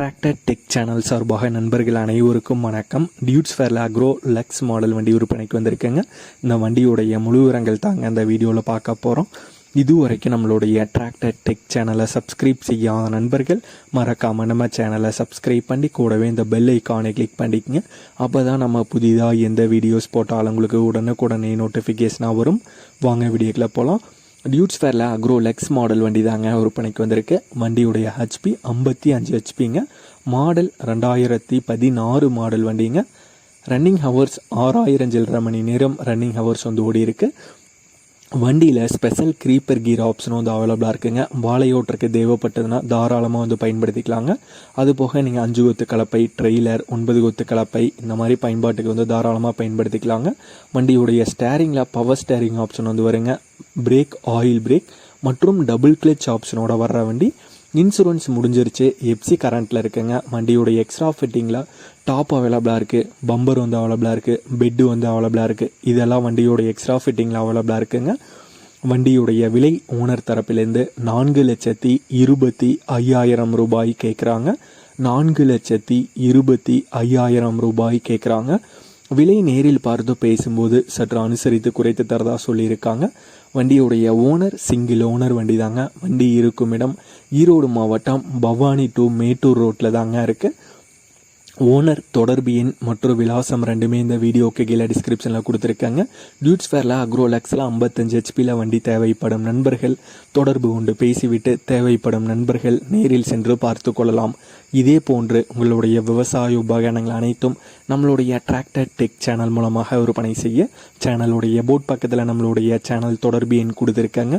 Tractor tech channel சார்பாக நண்பர்கள் அனைவருக்கும் வணக்கம். டியூட்ஸ் ஃபேர்ல அக்ரோ லக்ஸ் மாடல் வண்டி விற்பனைக்கு வந்திருக்கேங்க. இந்த வண்டியுடைய முழு விவரங்கள் தாங்க அந்த வீடியோவில் பார்க்க போகிறோம் இதுவரைக்கும் நம்மளுடைய டிராக்டர் டெக் சேனலை சப்ஸ்கிரைப் செய்யாத நண்பர்கள் மறக்காமல் நம்ம சேனலை சப்ஸ்கிரைப் பண்ணி கூடவே இந்த பெல் ஐக்கானை கிளிக் பண்ணிக்கங்க. அப்போ தான் நம்ம புதிதாக எந்த வீடியோஸ் போட்டாலும் உங்களுக்கு உடனுக்குடனே நோட்டிஃபிகேஷனாக வரும். வாங்க வீடியோக்கில் போகலாம் டியூட்ஸ் ஃபேரில் அக்ரோ லெக்ஸ் மாடல் வண்டி தாங்க விற்பனைக்கு வந்திருக்கு. வண்டியுடைய ஹெச்பி ஐம்பத்தி அஞ்சு ஹெச்பிங்க மாடல் ரெண்டாயிரத்தி பதினாறு மாடல் வண்டிங்க. ரன்னிங் ஹவர்ஸ் ஆறாயிரம் சில்லரை மணி நேரம் ரன்னிங் ஹவர்ஸ் வந்து ஓடி இருக்கு வண்டியில் ஸ்பெஷல் க்ரீப்பர் கீர் ஆப்ஷனும் வந்து அவைலபிளாக இருக்குங்க. வாழையோட்டருக்கு தேவைப்பட்டதுன்னா தாராளமாக வந்து பயன்படுத்திக்கலாங்க. அது போக நீங்கள் அஞ்சு கொத்து கலப்பை ட்ரெய்லர் ஒன்பது கொத்து கலப்பை இந்த மாதிரி பயன்பாட்டுக்கு வந்து தாராளமாக பயன்படுத்திக்கலாங்க. வண்டியுடைய ஸ்டேரிங்கில் பவர் ஸ்டேரிங் ஆப்ஷன் வந்து வருங்க. பிரேக் ஆயில் பிரேக் மற்றும் டபுள் கிளச் ஆப்ஷனோட வர்ற வண்டி இன்சூரன்ஸ் முடிஞ்சிருச்சு. எப்சி கரண்ட்டில் இருக்குங்க. வண்டியோட எக்ஸ்ட்ரா ஃபிட்டிங்கில் டாப் அவைலபிளாக இருக்குது பம்பர் வந்து அவைலபிளாக இருக்குது பெட்டு வந்து அவைலபிளாக இருக்குது இதெல்லாம் வண்டியோட எக்ஸ்ட்ரா ஃபிட்டிங்கில் அவைலபிளாக இருக்குங்க. வண்டியுடைய விலை ஓனர் தரப்பிலேருந்து நான்கு லட்சத்தி இருபத்தி ஐயாயிரம் ரூபாய் கேட்குறாங்க நான்கு லட்சத்தி இருபத்தி ஐயாயிரம் ரூபாய் கேட்குறாங்க விலை நேரில் பார்த்து பேசும்போது சற்று அனுசரித்து குறைத்து தரதா சொல்லியிருக்காங்க. வண்டியுடைய ஓனர் சிங்கிள் ஓனர் வண்டி தாங்க வண்டி இருக்கும் இடம் ஈரோடு மாவட்டம் பவானி டு மேட்டூர் ரோட்டில் தாங்க இருக்குது ஓனர் தொடர்பு எண் மற்றும் விலாசம் ரெண்டுமே இந்த வீடியோக்கு கீழே டிஸ்கிரிப்ஷனில் கொடுத்துருக்காங்க. டியூட்ஸ் ஃபேரில் அக்ரோலெக்ஸில் ஐம்பத்தஞ்சு ஹெச்பியில் வண்டி தேவைப்படும் நண்பர்கள். தொடர்பு கொண்டு பேசிவிட்டு தேவைப்படும் நண்பர்கள் நேரில் சென்று பார்த்து கொள்ளலாம். இதே போன்று உங்களுடைய விவசாய உபகரணங்கள் அனைத்தும் நம்மளுடைய டிராக்டர் டெக் சேனல் மூலமாக விற்பனை செய்ய சேனலுடைய போட் பக்கத்தில் நம்மளுடைய சேனல் தொடர்பு எண் கொடுத்துருக்காங்க.